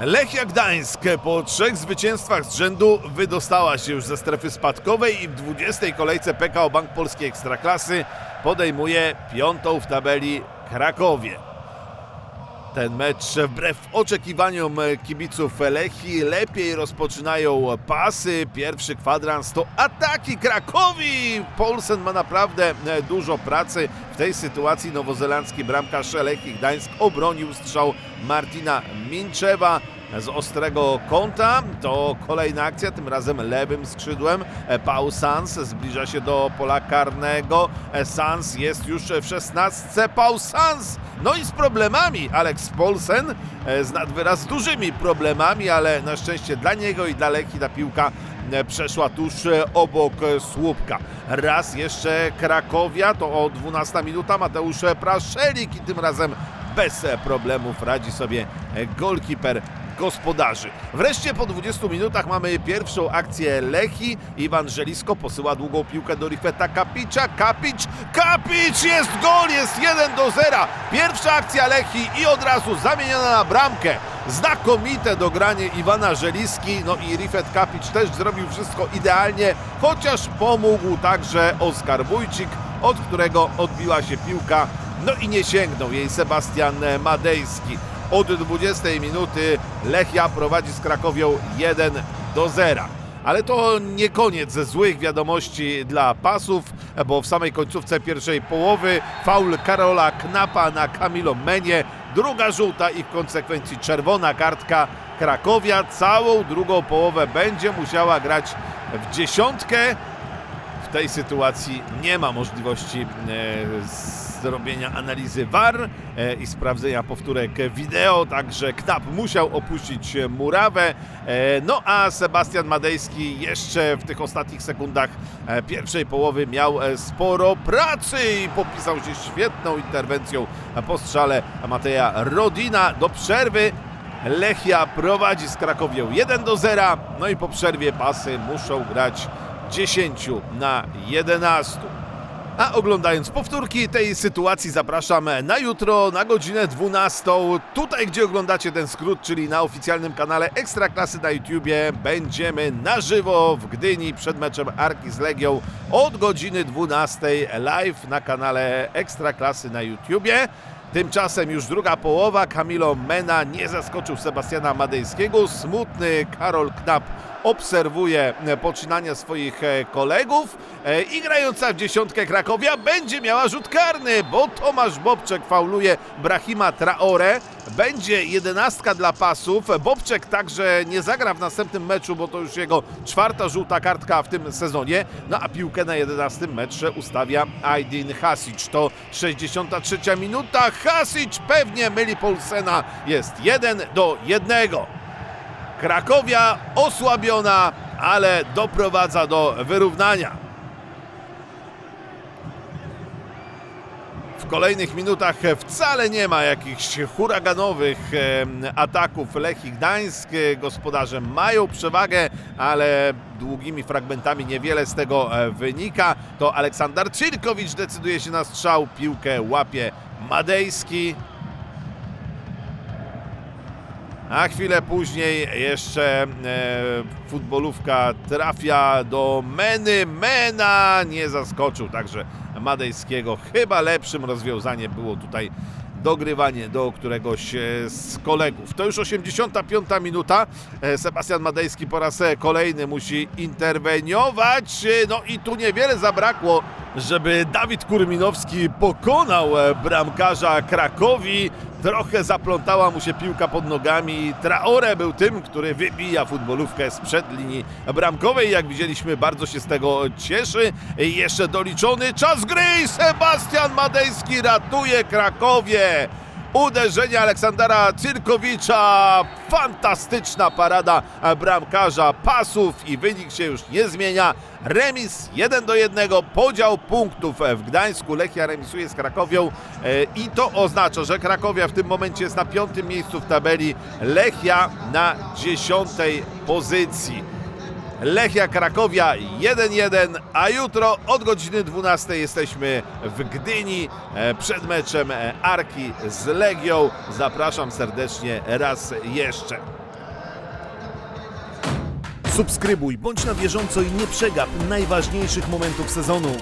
Lechia Gdańsk po trzech zwycięstwach z rzędu wydostała się już ze strefy spadkowej i w 20. kolejce PKO Bank Polskiej Ekstraklasy podejmuje piątą w tabeli Krakowie. Ten mecz wbrew oczekiwaniom kibiców Lechii lepiej rozpoczynają pasy. Pierwszy kwadrans to ataki Krakowi. Polsen ma naprawdę e, dużo pracy. W tej sytuacji nowozelandzki bramkarz Lechii Gdańsk obronił strzał Martina Minczewa z ostrego kąta. To kolejna akcja, tym razem lewym skrzydłem. E, Pau Sans zbliża się do pola karnego. E, Sans jest już w szesnastce. Pau Sans! No i z problemami. Alex Polsen e, z nadwyraz dużymi problemami, ale na szczęście dla niego i dla Lechii ta piłka przeszła tuż obok słupka. Raz jeszcze Krakowia, to o 12 minuta Mateusz Praszelik i tym razem bez problemów radzi sobie golkiper gospodarzy. Wreszcie po 20 minutach mamy pierwszą akcję Lechi. Iwan Żelisko posyła długą piłkę do Rifeta Kapicza. Kapic, Kapic jest gol, jest 1 do 0. Pierwsza akcja Lechi i od razu zamieniona na bramkę. Znakomite dogranie Iwana Żeliski, no i Rifet Kapic też zrobił wszystko idealnie, chociaż pomógł także Oskar Wójcik, od którego odbiła się piłka, no i nie sięgnął jej Sebastian Madejski. Od 20 minuty Lechia prowadzi z Krakowią 1 do 0. Ale to nie koniec złych wiadomości dla pasów, bo w samej końcówce pierwszej połowy faul Karola Knapa na Kamilo Menie, druga żółta i w konsekwencji czerwona kartka Krakowia. Całą drugą połowę będzie musiała grać w dziesiątkę. W tej sytuacji nie ma możliwości e, zrobienia analizy VAR e, i sprawdzenia powtórek wideo, także Knap musiał opuścić murawę. E, no a Sebastian Madejski jeszcze w tych ostatnich sekundach e, pierwszej połowy miał sporo pracy i popisał się świetną interwencją po strzale Mateja Rodina do przerwy. Lechia prowadzi z Krakowią 1 do 0, no i po przerwie pasy muszą grać 10 na 11. A oglądając powtórki tej sytuacji zapraszam na jutro na godzinę 12. Tutaj, gdzie oglądacie ten skrót, czyli na oficjalnym kanale Ekstraklasy na YouTubie, będziemy na żywo w Gdyni przed meczem Arki z Legią od godziny 12 live na kanale Ekstraklasy na YouTubie. Tymczasem już druga połowa. Kamilo Mena nie zaskoczył Sebastiana Madejskiego. Smutny Karol Knap obserwuje poczynania swoich e, kolegów e, i grająca w dziesiątkę Krakowia będzie miała rzut karny, bo Tomasz Bobczek fauluje Brahima Traore. Będzie jedenastka dla pasów. Bobczek także nie zagra w następnym meczu, bo to już jego czwarta żółta kartka w tym sezonie. No a piłkę na 11 metrze ustawia Aydin Hasic. To 63 minuta. Hasic pewnie myli Polsena. Jest 1 do 1. Krakowia osłabiona, ale doprowadza do wyrównania. Kolejnych minutach wcale nie ma jakichś huraganowych em, ataków Lechii Gdańsk. Gospodarze mają przewagę, ale długimi fragmentami niewiele z tego e, wynika. To Aleksander Cyrkowicz decyduje się na strzał. Piłkę łapie Madejski. A chwilę później jeszcze e, futbolówka trafia do Meny. Mena nie zaskoczył także Madejskiego. Chyba lepszym rozwiązaniem było tutaj dogrywanie do któregoś e, z kolegów. To już 85 minuta. E, Sebastian Madejski po raz e, kolejny musi interweniować. No i tu niewiele zabrakło, żeby Dawid Kurminowski pokonał bramkarza Krakowi. Trochę zaplątała mu się piłka pod nogami. Traore był tym, który wybija futbolówkę sprzed linii bramkowej. Jak widzieliśmy, bardzo się z tego cieszy. Jeszcze doliczony czas gry. Sebastian Madejski ratuje Krakowie. Uderzenie Aleksandra Cyrkowicza. Fantastyczna parada bramkarza pasów i wynik się już nie zmienia. Remis 1 do 1, podział punktów w Gdańsku. Lechia remisuje z Krakowią e, i to oznacza, że Krakowia w tym momencie jest na piątym miejscu w tabeli. Lechia na dziesiątej pozycji. Lechia Krakowia 1-1, a jutro od godziny 12 jesteśmy w Gdyni e, przed meczem e, Arki z Legią. Zapraszam serdecznie raz jeszcze. Subskrybuj, bądź na bieżąco i nie przegap najważniejszych momentów sezonu.